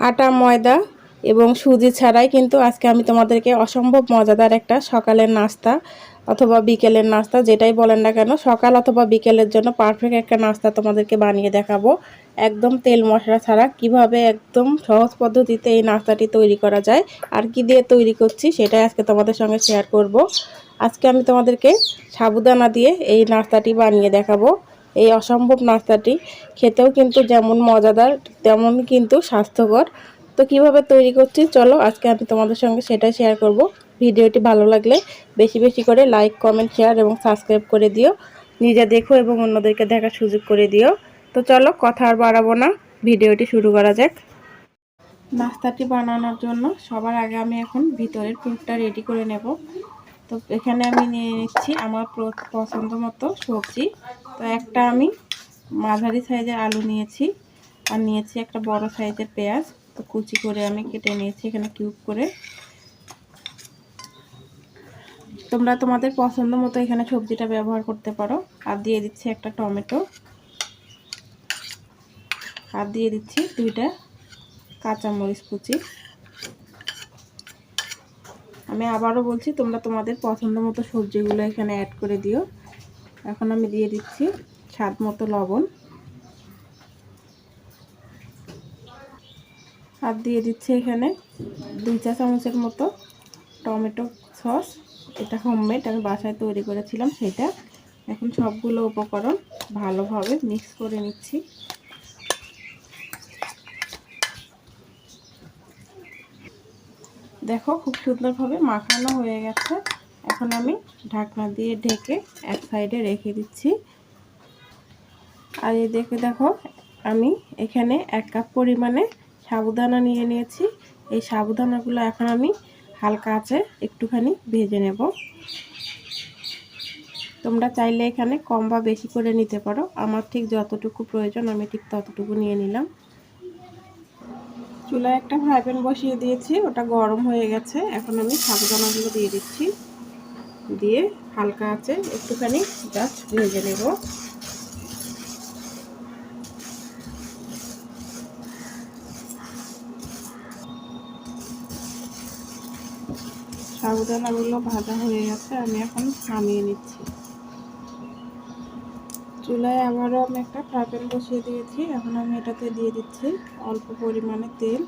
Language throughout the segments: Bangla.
আটা, ময়দা এবং সুজি ছাড়াই কিন্তু আজকে আমি তোমাদেরকে অসম্ভব মজাদার একটা সকালের নাস্তা অথবা বিকেলের নাস্তা যেটাই বলেন না কেন, সকাল অথবা বিকেলের জন্য পারফেক্ট একটা নাস্তা তোমাদেরকে বানিয়ে দেখাবো। একদম তেল মশলা ছাড়া কীভাবে একদম সহজ পদ্ধতিতে এই নাস্তাটি তৈরি করা যায় আর কি দিয়ে তৈরি করছি সেটাই আজকে তোমাদের সঙ্গে শেয়ার করব। আজকে আমি তোমাদেরকে সাবুদানা দিয়ে এই নাস্তাটি বানিয়ে দেখাবো। এই অসম্ভব নাস্তাটি খেতেও কিন্তু যেমন মজাদার তেমন কিন্তু স্বাস্থ্যকর। তো কীভাবে তৈরি করছি? চলো আজকে আমি তোমাদের সঙ্গে সেটাই শেয়ার করব। ভিডিওটি ভালো লাগলে বেশি বেশি করে লাইক কমেন্ট শেয়ার এবং সাবস্ক্রাইব করে দিও। নিজে দেখো এবং অন্যদেরকে দেখার সুযোগ করে দিও। তো চলো কথা আর বাড়াবো না। ভিডিওটি শুরু করা যাক। নাস্তাটি বানানোর জন্য সবার আগে আমি এখন ভিতরের পুরটা রেডি করে নেব। তো এখানে আমি নিয়ে নিচ্ছি আমার পছন্দ মতো সবজি। তো একটা আমি মাঝারি সাইজের আলু নিয়েছি আর নিয়েছি একটা বড় সাইজের পেঁয়াজ। তো কুচি করে আমি কেটে নিয়েছি এখানে কিউব করে। তোমরা তোমাদের পছন্দ মতো এখানে সবজিটা ব্যবহার করতে পারো। আর দিয়ে দিচ্ছি একটা টমেটো। আর দিয়ে দিচ্ছি দুইটা কাঁচামরিচ কুচি। আমি আবারও বলছি, তোমরা তোমাদের পছন্দ মতো সবজিগুলো এখানে অ্যাড করে দিও। এখন আমি দিয়ে দিচ্ছি স্বাদ মতো লবণ। আর দিয়ে দিচ্ছি এখানে দুই চা চামচের মতো টমেটো সস। এটা হোমমেড আমি বাসায় তৈরি করেছিলাম সেটা। এখন সবগুলো উপকরণ ভালোভাবে মিক্স করে নিচ্ছি। দেখো খুব সুন্দরভাবে মাখানো হয়ে গেছে। এখন আমি ঢাকনা দিয়ে ঢেকে এক সাইডে রেখে দিচ্ছি। আর এই দেখে দেখো, আমি এখানে এক কাপ পরিমাণে সাবুদানা নিয়ে নিয়েছি। এই সাবুদানাগুলো এখন আমি হালকা আছে একটুখানি ভেজে নেব। তোমরা চাইলে এখানে কম বা বেশি করে নিতে পারো। আমার ঠিক যতটুকু প্রয়োজন, আমি ঠিক ততটুকু নিয়ে নিলাম। চুলায় একটা ফ্রাই প্যান বসিয়ে দিয়েছি, ওটা গরম হয়ে গেছে। এখন আমি সাবুদানাগুলো দিয়ে দিচ্ছি। দিয়ে হালকা আছে, একটুখানি জাস্ট ভেজে নেব। সাবুদানাগুলো ভাজা হয়ে গেছে, আমি এখন নামিয়ে নিচ্ছি। চুলায় আবারও আমি একটা ফ্রাই প্যান বসিয়ে দিয়েছি। এখন আমি এটাতে দিয়ে দিচ্ছি অল্প পরিমাণে তেল।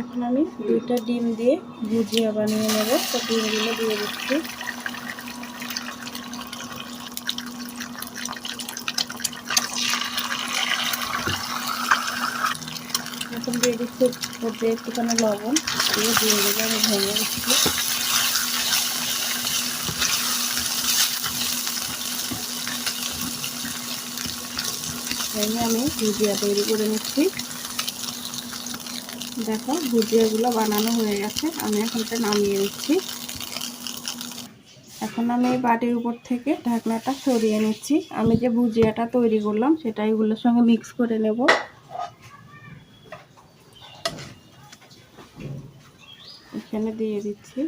এখন আমি দুইটা ডিম দিয়ে ভুজিয়া বানিয়ে নেব। তো ডিমগুলো দিয়ে দিচ্ছি। এখন দিয়ে দিচ্ছি একটুখানি লবণ। দিয়ে দিলে আমি ভেঙে দিচ্ছি। ভেঙে আমি ভুজিয়া তৈরি করে নিচ্ছি। দেখো, ভুজিয়াগুলো বানানো হয়ে গেছে। আমি এখন এটা নামিয়ে নিচ্ছি। এখন আমি এই বাটির উপর থেকে ঢাকনাটা সরিয়ে নিচ্ছি। আমি যে ভুজিয়াটা তৈরি করলাম, সেটা এগুলোর সঙ্গে মিক্স করে নেব। এখানে দিয়ে দিচ্ছি।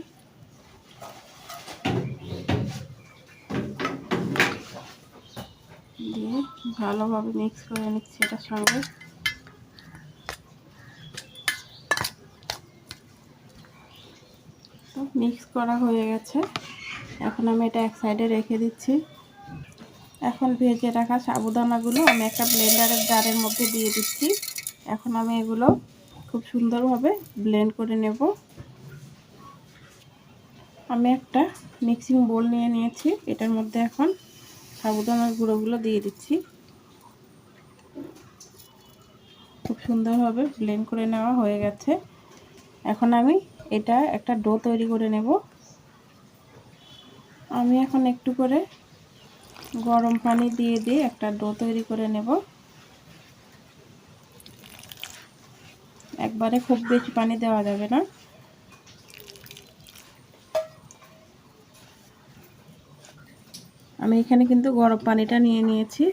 দিয়ে ভালোভাবে মিক্স করে নিচ্ছি এটার সঙ্গে। তো মিক্স করা হয়ে গেছে। এখন আমি এটা এক সাইডে রেখে দিচ্ছি। এখন ভেজে রাখা সাবুদানাগুলো আমি একটা ব্লেন্ডারের জারের মধ্যে দিয়ে দিচ্ছি। এখন আমি এগুলো খুব সুন্দরভাবে ব্লেন্ড করে নেব। আমি একটা মিক্সিং বোল নিয়ে নিয়েছি। এটার মধ্যে এখন সাবুদানার গুঁড়োগুলো দিয়ে দিচ্ছি। খুব সুন্দরভাবে ব্লেন্ড করে নেওয়া হয়ে গেছে। এখন আমি এটা একটা ডো তৈরি করে নেব। আমি এখন একটু করে গরম পানি দিয়ে দিয়ে একটা ডো তৈরি করে নেব। একবারে খুব বেশি পানি দেওয়া যাবে না। আমি এখানে কিন্তু গরম পানিটা নিয়ে নিয়েছি।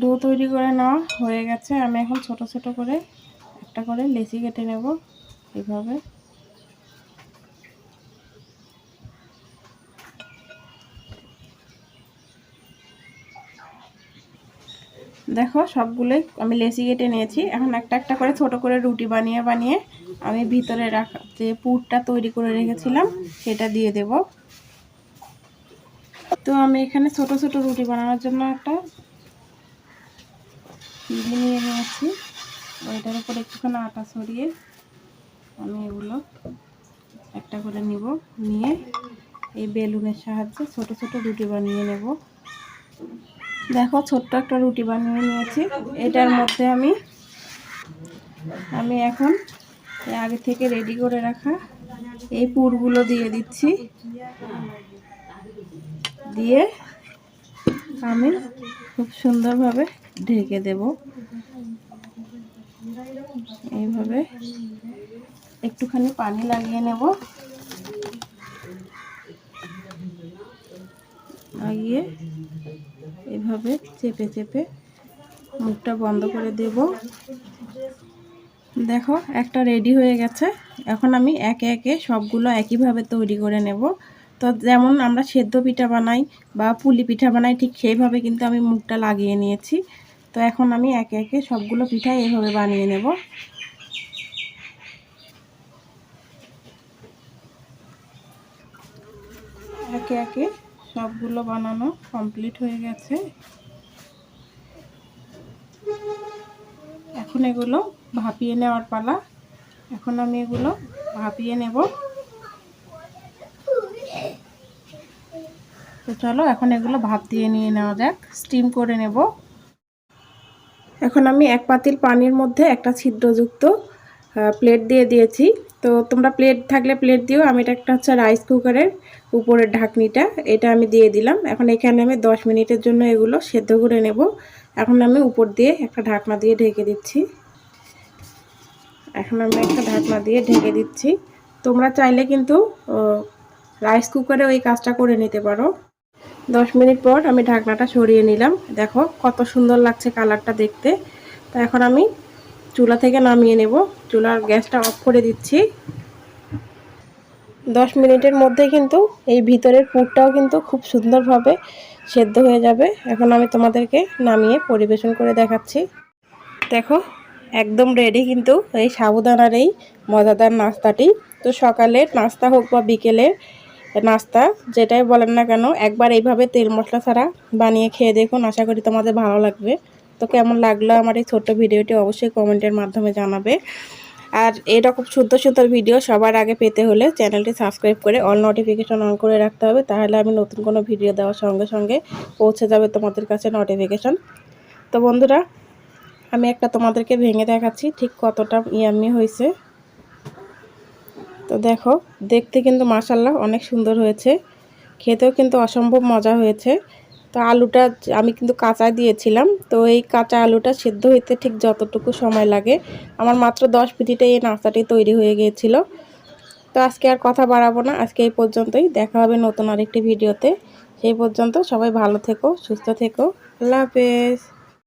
ডো তৈরি করে নেওয়া হয়ে গেছে। আমি এখন ছোট ছোট করে একটা করে লেচি কেটে নেব এভাবে দেখো সবগুলোই আমি লেচি কেটে নিয়েছি। এখন একটা একটা করে ছোট করে রুটি বানিয়ে বানিয়ে আমি ভিতরে রাখা যে পুরটা তৈরি করে রেখেছিলাম, সেটা দিয়ে দেব। তো আমি এখানে ছোট ছোট রুটি বানানোর জন্য একটা পিড়ি নিয়ে নিয়েছি। ওইটার উপর একটুখানি আটা ছড়িয়ে আমি এগুলো একটা করে নিব, নিয়ে এই বেলুনের সাহায্যে ছোট ছোট রুটি বানিয়ে নেব। দেখো, ছোট্ট একটা রুটি বানিয়ে নিয়েছি। এটার মধ্যে আমি আমি এখন আগে থেকে রেডি করে রাখা এই পুরগুলো দিয়ে দিচ্ছি। দিয়ে আমি খুব সুন্দরভাবে ঢেকে দেব। এইভাবে একটুখানি পানি লাগিয়ে নেব। লাগিয়ে এভাবে চেপে চেপে মুখটা বন্ধ করে দেব। দেখো, একটা রেডি হয়ে গেছে। এখন আমি একে একে সবগুলো একইভাবে তৈরি করে নেব। তো যেমন আমরা সেদ্ধ পিঠা বানাই বা পুলি পিঠা বানাই, ঠিক সেইভাবে কিন্তু আমি মুখটা লাগিয়ে নিয়েছি। তো এখন আমি একে একে সবগুলো পিঠা এইভাবে বানিয়ে নেব। একে একে সবগুলো বানানো কমপ্লিট হয়ে গেছে। এখন এগুলো ভাপিয়ে নেওয়ার পালা। এখন আমি এগুলো ভাপিয়ে নেব। তো চলো এখন এগুলো ভাপ দিয়ে নিয়ে নেওয়া যাক। স্টিম করে নেব। এখন আমি এক পাতিল পানির মধ্যে একটা ছিদ্রযুক্ত প্লেট দিয়ে দিয়েছি। তো তোমরা প্লেট থাকলে প্লেট দিও। আমি এটা একটা হচ্ছে রাইস কুকারের উপরের ঢাকনিটা, এটা আমি দিয়ে দিলাম। এখন এখানে আমি 10 মিনিটের জন্য এগুলো সেদ্ধ করে নেব। এখন আমি উপর দিয়ে একটা ঢাকনা দিয়ে ঢেকে দিচ্ছি। এখন আমি একটা ঢাকনা দিয়ে ঢেকে দিচ্ছি। তোমরা চাইলে কিন্তু রাইস কুকারে ওই কাজটা করে নিতে পারো। দশ মিনিট পর আমি ঢাকনাটা সরিয়ে নিলাম। দেখো কত সুন্দর লাগছে কালারটা দেখতে। তো এখন আমি চুলা থেকে নামিয়ে নেব। চুলার গ্যাসটা অফ করে দিচ্ছি। দশ মিনিটের মধ্যে কিন্তু এই ভিতরের পুরটাও কিন্তু খুব সুন্দরভাবে সেদ্ধ হয়ে যাবে। এখন আমি তোমাদেরকে নামিয়ে পরিবেশন করে দেখাচ্ছি। দেখো, একদম রেডি কিন্তু এই সাবুদানার এই মজাদার নাস্তাটি। তো সকালের নাস্তা হোক বা বিকেলের নাস্তা, যেটাই বলেন না কেন, একবার এইভাবে তেল মশলা ছাড়া বানিয়ে খেয়ে দেখুন, আশা করি তোমাদের ভালো লাগবে। তো কেমন লাগল আমার এই ছোট্ট ভিডিওটি অবশ্যই কমেন্টের মাধ্যমে জানাবে। আর এরকম সুন্দর সুন্দর ভিডিও সবার আগে পেতে হলে চ্যানেলটি সাবস্ক্রাইব করে অল নোটিফিকেশন অন করে রাখতে হবে, তাহলে আমি নতুন কোনো ভিডিও দেওয়ার সঙ্গে সঙ্গে পৌঁছে যাবে তোমাদের কাছে নোটিফিকেশন। তো বন্ধুরা, আমি একটা তোমাদেরকে ভেঙে দেখাচ্ছি, ঠিক কতটা ইয়ামি হয়েছে। তো দেখো, দেখতে কিন্তু মাসাল্লাহ অনেক সুন্দর হয়েছে। খেতেও কিন্তু অসম্ভব মজা হয়েছে। তো আলুটা আমি কিন্তু কাঁচা দিয়েছিলাম। তো এই কাঁচা আলুটা সেদ্ধ হইতে ঠিক যতটুকু সময় লাগে। আমার মাত্র দশ মিনিটে এই নাস্তাটি তৈরি হয়ে গিয়েছিল। তো আজকে আর কথা বাড়াবো না। আজকে এই পর্যন্তই। দেখা হবে নতুন আরেকটি ভিডিওতে। সেই পর্যন্ত সবাই ভালো থেকো, সুস্থ থেকো। আল্লাহ হাফেজ।